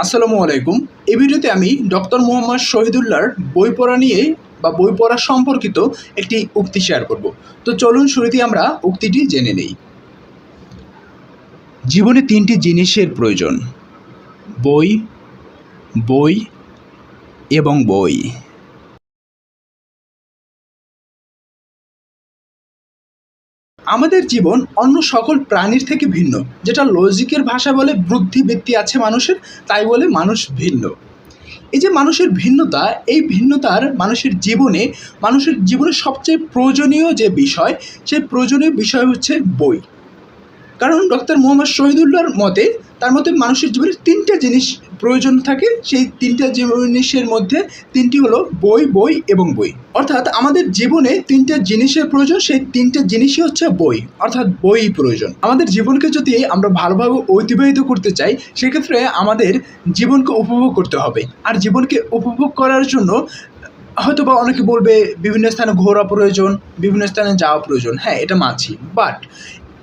আসসালামু আলাইকুম। এই ভিডিওতে আমি ডক্টর মোহাম্মদ শহীদুল্লাহর বই পড়া নিয়ে বা বই পড়া সম্পর্কিত একটি উক্তি শেয়ার করব। তো চলুন শুরুতে আমরা উক্তিটি জেনে নেই। জীবনে তিনটি জিনিসের প্রয়োজন। বই বই এবং বই। আমাদের জীবন অন্য সকল প্রাণীর থেকে ভিন্ন। যেটা লজিকের ভাষা বলে বুদ্ধিবৃত্তি আছে মানুষের, তাই বলে মানুষ ভিন্ন। এই যে মানুষের ভিন্নতা, এই ভিন্নতার মানুষের জীবনে মানুষের জীবনে সবচেয়ে প্রয়োজনীয় যে বিষয়, সেই প্রয়োজনীয় বিষয় হচ্ছে বই। কারণ ডক্টর মোহাম্মদ শহীদুল্লাহর মতে, তার মতে মানুষের জীবনে তিনটা জিনিস প্রয়োজন থাকে, সেই তিনটা জিনিসের মধ্যে তিনটি হলো বই বই এবং বই। অর্থাৎ আমাদের জীবনে তিনটা জিনিসের প্রয়োজন, সেই তিনটা জিনিসই হচ্ছে বই, অর্থাৎ বই প্রয়োজন। আমাদের জীবনকে যদি আমরা ভালোভাবে অতিবাহিত করতে চাই, সেক্ষেত্রে আমাদের জীবনকে উপভোগ করতে হবে। আর জীবনকে উপভোগ করার জন্য হয়তো বা অনেকে বলবে, বিভিন্ন স্থানে ঘোরা প্রয়োজন, বিভিন্ন স্থানে যাওয়া প্রয়োজন। হ্যাঁ এটা মানছি। বাট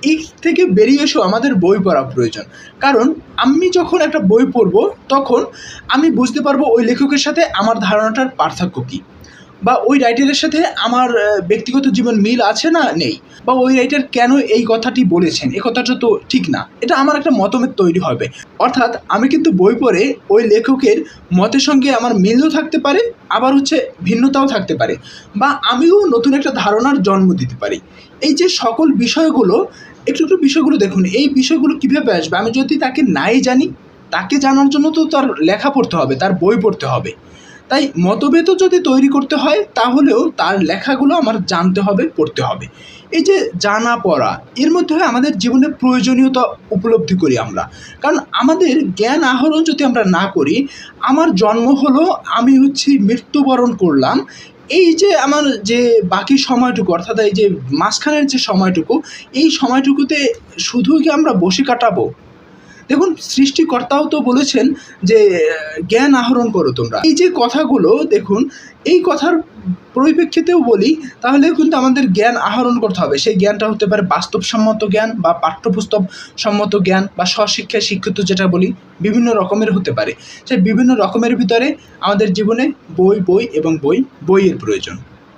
এই থেকে বেরিয়ে এসেও আমাদের বই পড়া প্রয়োজন। কারণ আমি যখন একটা বই পড়ব, তখন আমি বুঝতে পারব ওই লেখকের সাথে আমার ধারণাটার পার্থক্য কী? বা ওই রাইটারের সাথে আমার ব্যক্তিগত জীবন মিল আছে না নেই? বা ওই রাইটার কেন এই কথাটি বলেছেন? এ কথাটা তো ঠিক না। এটা আমার একটা মতভেদ তৈরি হবে। অর্থাৎ আমি কিন্তু বই পড়ে ওই লেখকের মতের সঙ্গে আমার মিলও থাকতে পারে, আবার হচ্ছে ভিন্নতাও থাকতে পারে। বা আমিও নতুন একটা ধারণার জন্ম দিতে পারি। এই যে সকল বিষয়গুলো একটু একটু বিষয়গুলো দেখুন। এই বিষয়গুলো কীভাবে আসবে? আমি যদি তাকে নাই জানি, তাকে জানার জন্য তো তার লেখা পড়তে হবে, তার বই পড়তে হবে। তাই মতভেদও যদি তৈরি করতে হয়, তাহলেও তার লেখাগুলো আমার জানতে হবে, পড়তে হবে। এই যে জানা পড়া, এর মধ্যে আমাদের জীবনে প্রয়োজনীয়তা উপলব্ধি করি আমরা। কারণ আমাদের জ্ঞান আহরণ যদি আমরা না করি, আমার জন্ম হলো, আমি হচ্ছে মৃত্যুবরণ করলাম এই যে আমার যে বাকি সময়টুকু, অর্থাৎ এই যে মাঝখানের যে সময়টুকু, এই সময়টুকুতে শুধু কি আমরা বসে কাটাবো? দেখুন, সৃষ্টিকর্তাও তো বলেছেন যে, জ্ঞান আহরণ করো তোমরা। এই যে কথাগুলো, দেখুন, এই কথার পরিপ্রেক্ষিতেও বলি, তাহলে কিন্তু আমাদের জ্ঞান আহরণ করতে হবে। সেই জ্ঞানটা হতে পারে বাস্তবসম্মত জ্ঞান বা পাঠ্যপুস্তক সম্মত জ্ঞান বা স্বশিক্ষায় শিক্ষিত যেটা বলি, বিভিন্ন রকমের হতে পারে। সেই বিভিন্ন রকমের ভিতরে আমাদের জীবনে বই বই এবং বই, বইয়ের প্রয়োজন।